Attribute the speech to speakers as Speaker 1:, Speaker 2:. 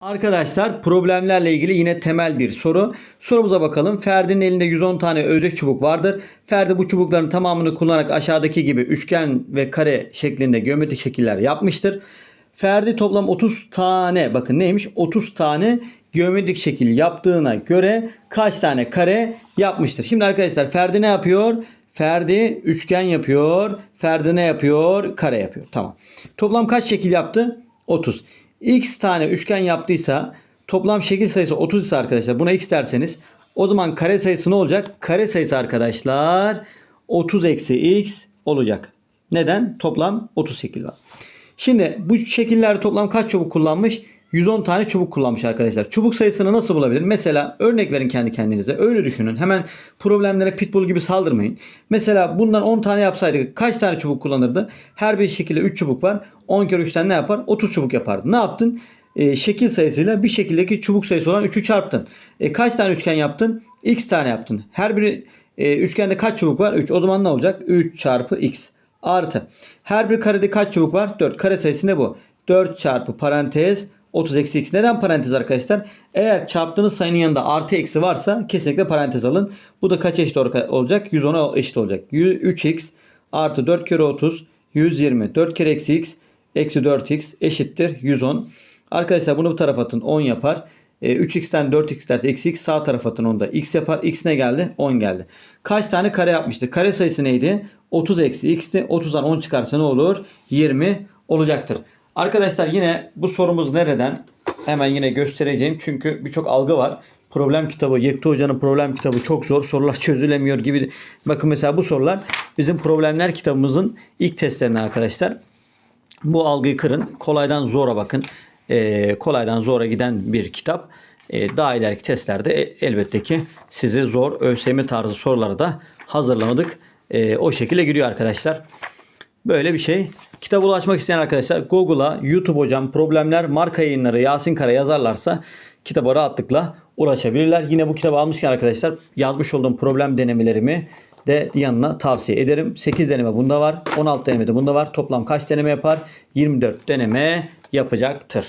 Speaker 1: Arkadaşlar problemlerle ilgili yine temel bir soru. Sorumuza bakalım. Ferdi'nin elinde 110 tane özdeş çubuk vardır. Ferdi bu çubukların tamamını kullanarak aşağıdaki gibi üçgen ve kare şeklinde geometrik şekiller yapmıştır. Ferdi toplam 30 tane bakın neymiş 30 tane geometrik şekil yaptığına göre kaç tane kare yapmıştır? Şimdi arkadaşlar Ferdi ne yapıyor? Ferdi üçgen yapıyor. Ferdi ne yapıyor? Kare yapıyor. Tamam. Toplam kaç şekil yaptı? 30. X tane üçgen yaptıysa toplam şekil sayısı 30 ise arkadaşlar buna x derseniz o zaman kare sayısı ne olacak? Kare sayısı arkadaşlar 30 eksi x olacak. Neden? Toplam 30 şekil var. Şimdi bu şekillerde toplam kaç çubuk kullanmış? 110 tane çubuk kullanmış arkadaşlar. Çubuk sayısını nasıl bulabilir? Mesela örnek verin kendi kendinize. Öyle düşünün. Hemen problemlere pitbull gibi saldırmayın. Mesela bundan 10 tane yapsaydık kaç tane çubuk kullanırdı? Her bir şekilde 3 çubuk var. 10 kere 3'ten ne yapar? 30 çubuk yapardı. Ne yaptın? Ee, şekil sayısıyla bir şekildeki çubuk sayısı olan 3'ü çarptın. E, kaç tane üçgen yaptın? X tane yaptın. Her bir e, üçgende kaç çubuk var? 3. O zaman ne olacak? 3 çarpı x artı. Her bir karede kaç çubuk var? 4. Kare sayısı ne bu? 4 çarpı parantez 30 eksi x. Neden parantez arkadaşlar? Eğer çarptığınız sayının yanında artı eksi varsa kesinlikle parantez alın. Bu da kaç eşit olacak? 110'a eşit olacak. 3x artı 4 kere 30 120. 4 kere eksi x eksi 4x eşittir 110. Arkadaşlar bunu bu tarafa atın 10 yapar. E, 3x'ten 4x derse eksi x sağ tarafa atın onda x yapar. x ne geldi? 10 geldi. Kaç tane kare yapmıştı? Kare sayısı neydi? 30 eksi x'ti. 30'dan 10 çıkarsa ne olur? 20 olacaktır. Arkadaşlar yine bu sorumuz nereden? Hemen yine göstereceğim. Çünkü birçok algı var. Problem kitabı, Yekta Hoca'nın problem kitabı çok zor. Sorular çözülemiyor gibi. Bakın mesela bu sorular bizim problemler kitabımızın ilk testlerine arkadaşlar. Bu algıyı kırın. Kolaydan zora bakın. Ee, kolaydan zora giden bir kitap. Ee, daha ileriki testlerde e- elbette ki sizi zor ÖSYM tarzı soruları da hazırlamadık. Ee, o şekilde gidiyor arkadaşlar. Böyle bir şey. Kitaba ulaşmak isteyen arkadaşlar Google'a YouTube hocam problemler marka yayınları Yasin Kara yazarlarsa kitaba rahatlıkla ulaşabilirler. Yine bu kitabı almışken arkadaşlar yazmış olduğum problem denemelerimi de yanına tavsiye ederim. 8 deneme bunda var. 16 deneme de bunda var. Toplam kaç deneme yapar? 24 deneme yapacaktır.